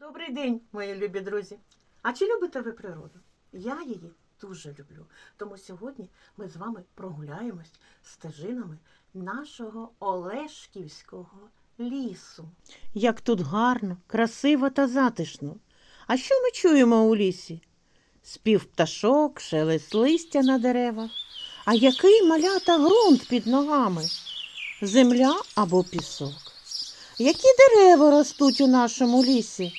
Добрий день, мої любі друзі. А чи любите ви природу? Я її дуже люблю. Тому сьогодні ми з вами прогуляємось стежинами нашого Олешківського лісу. Як тут гарно, красиво та затишно. А що ми чуємо у лісі? Спів пташок, шелест листя на деревах. А який малята ґрунт під ногами? Земля або пісок. Які дерева ростуть у нашому лісі?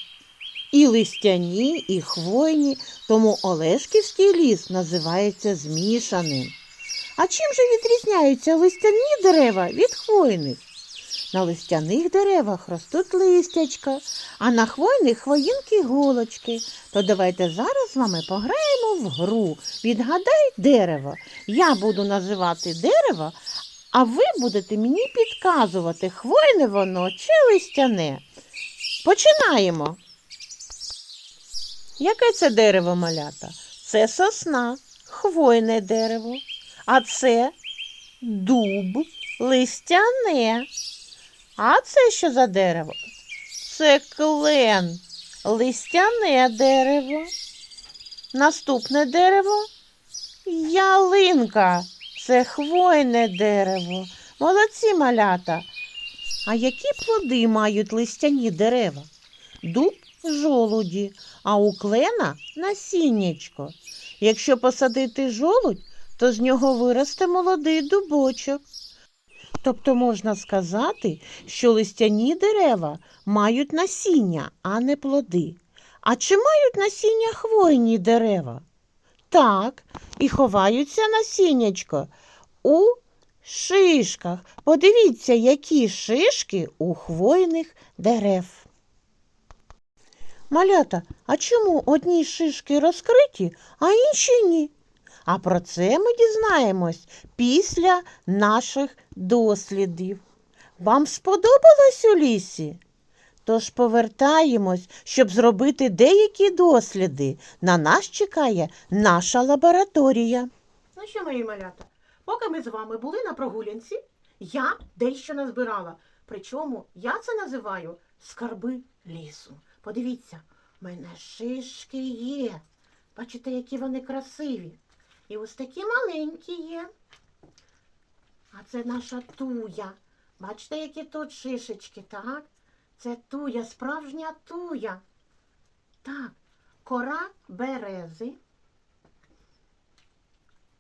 І листяні, і хвойні, тому Олешківський ліс називається змішаним. А чим же відрізняються листяні дерева від хвойних? На листяних деревах ростуть листячка, а на хвойних хвоїнки голочки. То давайте зараз з вами пограємо в гру. Відгадай дерево. Я буду називати дерево, а ви будете мені підказувати, хвойне воно чи листяне. Починаємо. Яке це дерево малята? Це сосна, хвойне дерево. А це дуб, листяне. А це що за дерево? Це клен, листяне дерево. Наступне дерево ялинка. Це хвойне дерево. Молодці малята. А які плоди мають листяні дерева? Дуб жолуді, а у клена насіннячко. Якщо посадити жолудь, то з нього виросте молодий дубочок. Тобто можна сказати, що листяні дерева мають насіння, а не плоди. А чи мають насіння хвойні дерева? Так, і ховаються насіннячко у шишках. Подивіться, які шишки у хвойних дерев. Малята, а чому одні шишки розкриті, а інші ні? А про це ми дізнаємось після наших дослідів. Вам сподобалось у лісі? Тож повертаємось, щоб зробити деякі досліди. На нас чекає наша лабораторія. Ну що, мої малята, поки ми з вами були на прогулянці, я дещо назбирала. Причому я це називаю скарби лісу. Подивіться, в мене шишки є. Бачите, які вони красиві. І ось такі маленькі є. А це наша туя. Бачите, які тут шишечки, так? Це туя, справжня туя. Так, кора берези.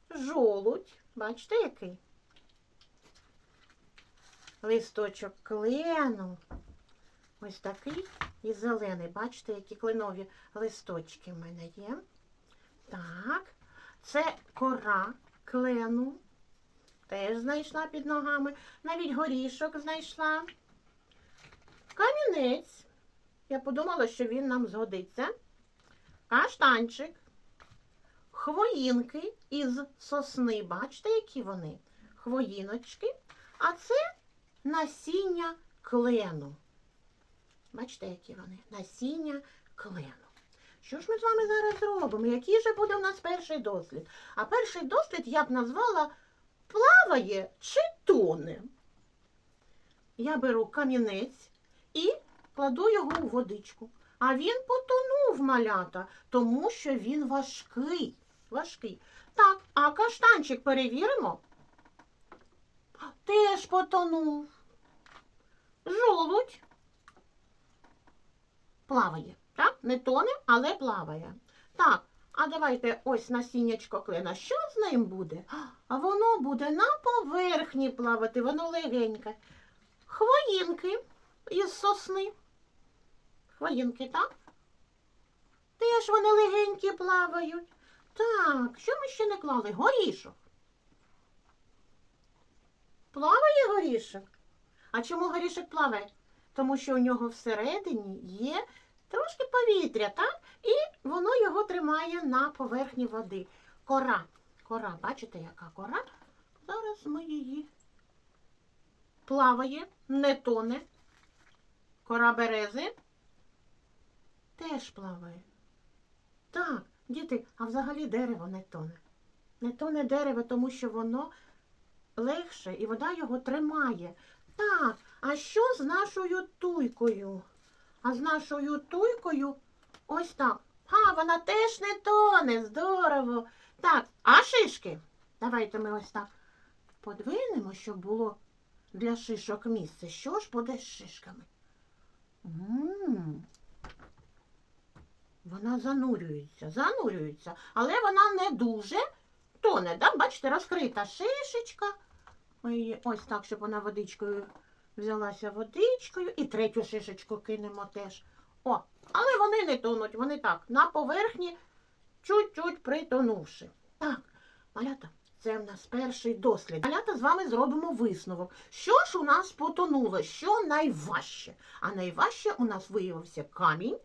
Жолудь. Бачите, який? Листочок клену. Ось такий і зелений. Бачите, які кленові листочки в мене є. Так, це кора клену. Теж знайшла під ногами. Навіть горішок знайшла. Камінець. Я подумала, що він нам згодиться. Каштанчик. Хвоїнки із сосни. Бачите, які вони? Хвоїночки. А це насіння клену. Бачите, які вони? Насіння клену. Що ж ми з вами зараз зробимо? Який же буде у нас перший дослід? А перший дослід я б назвала плаває чи тоне. Я беру камінець і кладу його у водичку. А він потонув малята, тому що він важкий. Важкий. Так, а каштанчик перевіримо. Теж потонув. Жолудь плаває. Так? Не тоне, але плаває. Так, а давайте ось насіннячко клена. Що з ним буде? А воно буде на поверхні плавати, воно легеньке. Хвоїнки із сосни. Хвоїнки, так? Теж вони легенькі плавають. Так, що ми ще не клали? Горішок. Плаває горішок? А чому горішок плаває? Тому що у нього всередині є трошки повітря, так? І воно його тримає на поверхні води. Кора. Кора, бачите, яка кора? Зараз ми її плаває, не тоне. Кора берези теж плаває. Так, діти, а взагалі дерево не тоне. Не тоне дерево, тому що воно легше і вода його тримає. Так, а що з нашою туйкою? А з нашою туйкою ось так. А, вона теж не тоне, здорово. Так, а шишки? Давайте ми ось так подвинемо, щоб було для шишок місце. Що ж буде з шишками? м Вона занурюється, занурюється, але вона не дуже тоне. Да? Бачите, розкрита шишечка. Ми її ось так, щоб вона водичкою взялася водичкою. І третю шишечку кинемо теж. О, але вони не тонуть, вони так, на поверхні, чуть-чуть притонувши. Так, малята, це в нас перший дослід. Малята з вами зробимо висновок. Що ж у нас потонуло? Що найважче? А найважче у нас виявився камінь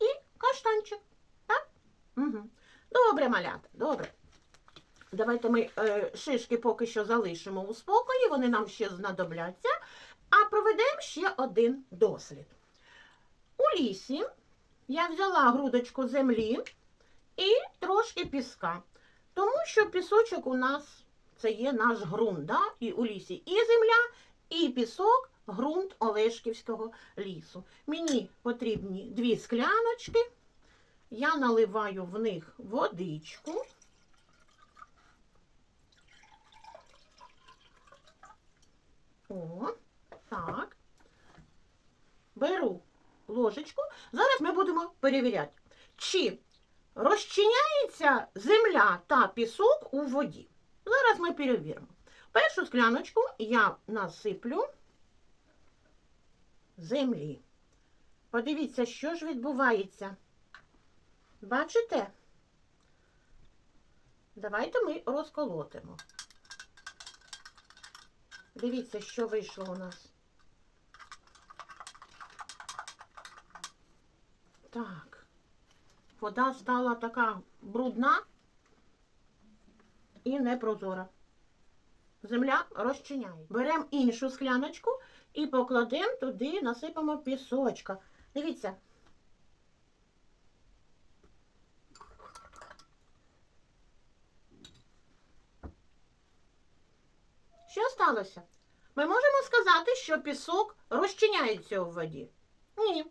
і каштанчик. Так? Угу. Добре, малята, добре. Давайте ми е, шишки поки що залишимо у спокої, вони нам ще знадобляться, а проведемо ще один дослід. У лісі я взяла грудочку землі і трошки піска, тому що пісочок у нас це є наш ґрунт. Да? І у лісі і земля, і пісок ґрунт Олешківського лісу. Мені потрібні дві скляночки. Я наливаю в них водичку. О, так. Беру ложечку. Зараз ми будемо перевіряти, чи розчиняється земля та пісок у воді. Зараз ми перевіримо. Першу скляночку я насиплю землі. Подивіться, що ж відбувається. Бачите? Давайте ми розколотимо. Дивіться, що вийшло у нас. Так. Вода стала така брудна і непрозора. Земля розчиняє. Беремо іншу скляночку і покладемо туди, насипемо пісочка. Дивіться. Сталося? Ми можемо сказати, що пісок розчиняється у воді? Ні.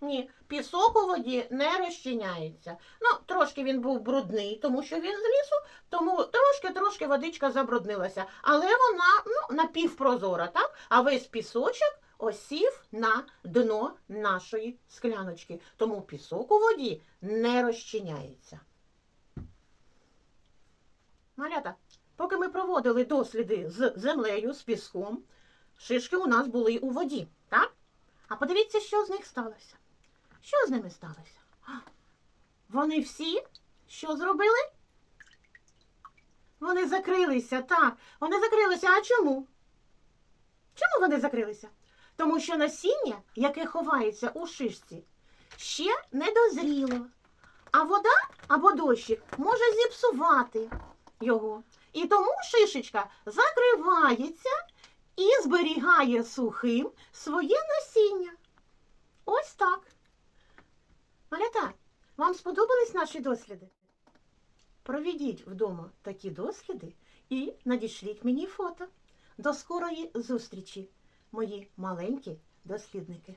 Ні, пісок у воді не розчиняється. Ну, трошки він був брудний, тому що він з лісу, тому трошки-трошки водичка забруднилася. Але вона ну, напівпрозора, так? А весь пісочок осів на дно нашої скляночки. Тому пісок у воді не розчиняється. Малята, поки ми проводили досліди з землею, з піском, шишки у нас були у воді, так? А подивіться, що з них сталося. Що з ними сталося? Вони всі що зробили? Вони закрилися, так. Вони закрилися. А чому? Чому вони закрилися? Тому що насіння, яке ховається у шишці, ще не дозріло. А вода або дощик може зіпсувати його. І тому шишечка закривається і зберігає сухим своє насіння. Ось так. Малята, вам сподобались наші досліди? Проведіть вдома такі досліди і надішліть мені фото. До скорої зустрічі, мої маленькі дослідники.